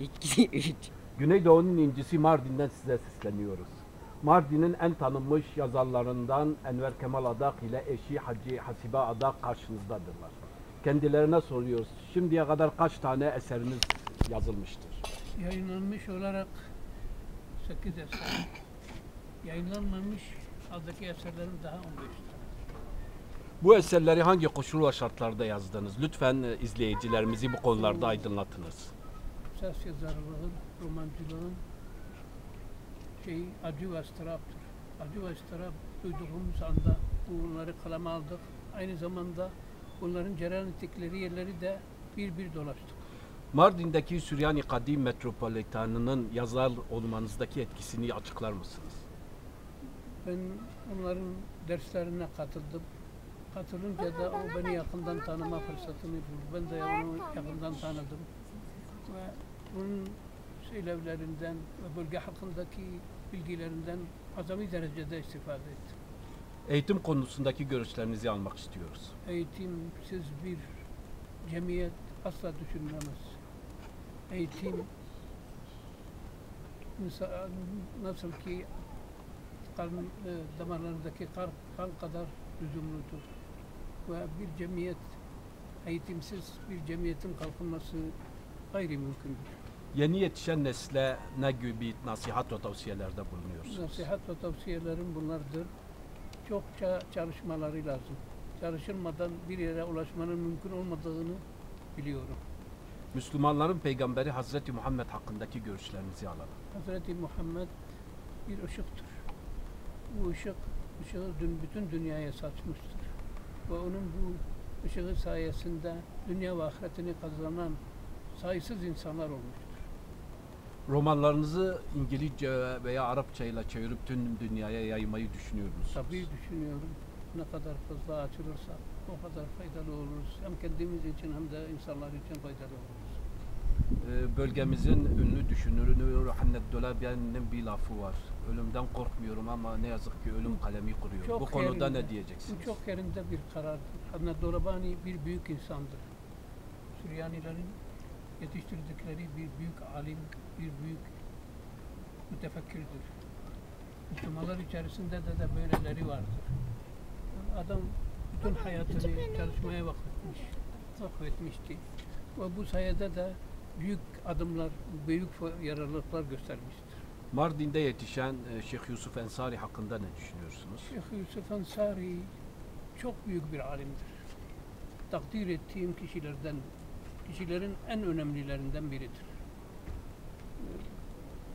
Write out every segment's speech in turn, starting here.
İki, üç. Güneydoğu'nun incisi Mardin'den size sesleniyoruz. Mardin'in en tanınmış yazarlarından Enver Kemal Adak ile eşi Hacı Hasibe Adak karşınızdadırlar. Kendilerine soruyoruz. Şimdiye kadar kaç tane eseriniz yazılmıştır? Yayınlanmış olarak 8 eser. Yayınlanmamış aldaki eserlerim daha 15 tane. Bu eserleri hangi koşul ve şartlarda yazdınız? Lütfen e, izleyicilerimizi bu konularda aydınlatınız. Ses yazarlığın, romancılığın şeyi acı ve ıstıraptır. Acı ve ıstırap duyduğumuz anda bunları kaleme aldık. Aynı zamanda bunların cereyan ettikleri yerleri de bir bir dolaştık. Mardin'deki Süryani Kadim Metropolitanı'nın yazar olmanızdaki etkisini açıklar mısınız? Ben onların derslerine katıldım. Katılınca da o beni yakından tanıma fırsatını buldu. Ben de onu yakından tanıdım. Ve onun söylevlerinden ve bölge hakkındaki bilgilerinden azami derecede istifade ettim. Eğitim konusundaki görüşlerinizi almak istiyoruz. Eğitimsiz bir cemiyet asla düşünülemez. Eğitim nasıl ki kan, e, damarlarındaki kan, kan kadar lüzumludur. Ve bir cemiyet eğitimsiz bir cemiyetin kalkınması gayri mümkündür. Yeni yetişen nesle ne gibi nasihat ve tavsiyelerde bulunuyorsunuz? Nasihat ve tavsiyelerim bunlardır. Çokça çalışmaları lazım. Çalışılmadan bir yere ulaşmanın mümkün olmadığını biliyorum. Müslümanların peygamberi Hazreti Muhammed hakkındaki görüşlerinizi alalım. Hazreti Muhammed bir ışıktır. Bu ışık, ışığı dün bütün dünyaya saçmıştır. Ve onun bu ışığı sayesinde dünya ve ahiretini kazanan sayısız insanlar olmuştur. Romanlarınızı İngilizce veya Arapça ile çevirip tüm dünyaya yaymayı düşünüyor musunuz? Tabii düşünüyorum. Ne kadar fazla açılırsa o kadar faydalı oluruz. Hem kendimiz için hem de insanlar için faydalı oluruz. Ee, Bölgemizin ünlü düşünürü Hannet Dolabi'nin bir lafı var. Ölümden korkmuyorum ama ne yazık ki ölüm kalemi kuruyor. Çok Bu konuda yerinde. ne diyeceksiniz? Çok yerinde bir karardır. Hazreti Dorabani bir büyük insandır. Süryanilerin yetiştirdikleri bir büyük alim, bir büyük mütefekkirdir. Müslümanlar içerisinde de, de böyleleri vardır. Adam bütün hayatını çalışmaya vakfetmiş, vakfetmişti. Ve bu sayede de büyük adımlar, büyük yararlılıklar göstermiştir. Mardin'de yetişen e, Şeyh Yusuf Ensari hakkında ne düşünüyorsunuz? Şeyh Yusuf Ansari çok büyük bir alimdir. Takdir ettiğim kişilerden, kişilerin en önemlilerinden biridir.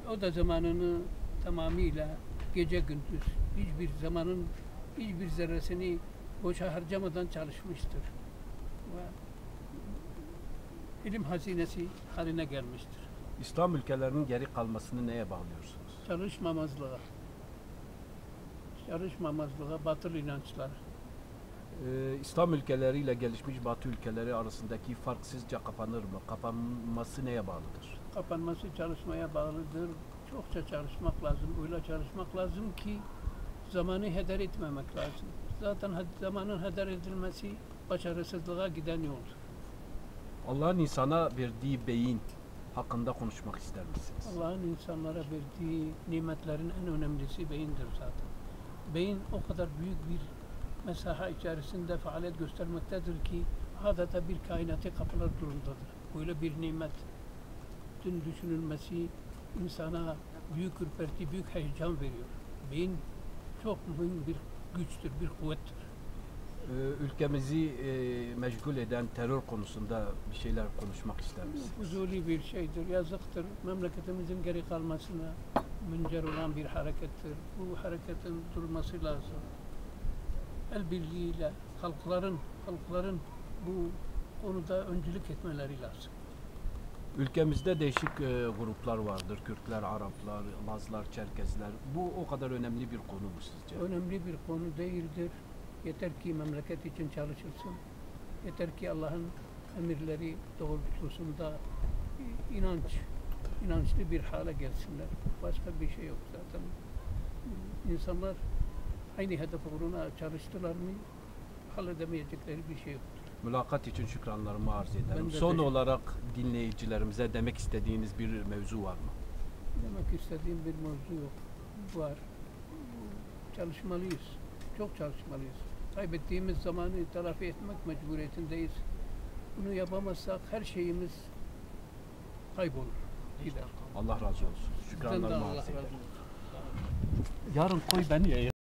O da zamanını tamamıyla gece gündüz hiçbir zamanın hiçbir zerresini boşa harcamadan çalışmıştır. Ve ilim hazinesi haline gelmiştir. İslam ülkelerinin geri kalmasını neye bağlıyorsunuz? Çalışmamazlığa, çalışmamazlığa, batıl inançlara, Ee, İslam ülkeleriyle gelişmiş Batı ülkeleri arasındaki fark sizce kapanır mı? Kapanması neye bağlıdır? kapanması çalışmaya bağlıdır. Çokça çalışmak lazım. Öyle çalışmak lazım ki zamanı heder etmemek lazım. Zaten zamanın heder edilmesi başarısızlığa giden yoldur. Allah'ın insana verdiği beyin hakkında konuşmak ister misiniz? Allah'ın insanlara verdiği nimetlerin en önemlisi beyindir zaten. Beyin o kadar büyük bir mesaha içerisinde faaliyet göstermektedir ki adeta bir kainatı kapılar durumundadır. Böyle bir nimet tüm düşünülmesi insana büyük ürperti, büyük heyecan veriyor. Beyin çok mühim bir güçtür, bir kuvvettir. Ee, ülkemizi e, meşgul eden terör konusunda bir şeyler konuşmak ister misiniz? Fuzuli bir şeydir, yazıktır. Memleketimizin geri kalmasına müncer olan bir harekettir. Bu hareketin durması lazım. El birliğiyle halkların, halkların bu konuda öncülük etmeleri lazım. Ülkemizde değişik e, gruplar vardır. Kürtler, Araplar, Lazlar, Çerkezler. Bu o kadar önemli bir konu mu sizce? Önemli bir konu değildir. Yeter ki memleket için çalışılsın. Yeter ki Allah'ın emirleri doğrultusunda inanç, inançlı bir hale gelsinler. Başka bir şey yok zaten. İnsanlar aynı hedef uğruna çalıştılar mı halledemeyecekleri bir şey yoktur. Mülakat için şükranlarımı arz ederim. De Son teşekkür- olarak dinleyicilerimize demek istediğiniz bir mevzu var mı? Demek istediğim bir mevzu yok. Var. Çalışmalıyız. Çok çalışmalıyız. Kaybettiğimiz zamanı telafi etmek mecburiyetindeyiz. Bunu yapamazsak her şeyimiz kaybolur. Gider. Allah razı olsun. De Şükranlarımı arz ederim. Yarın koy beni ya.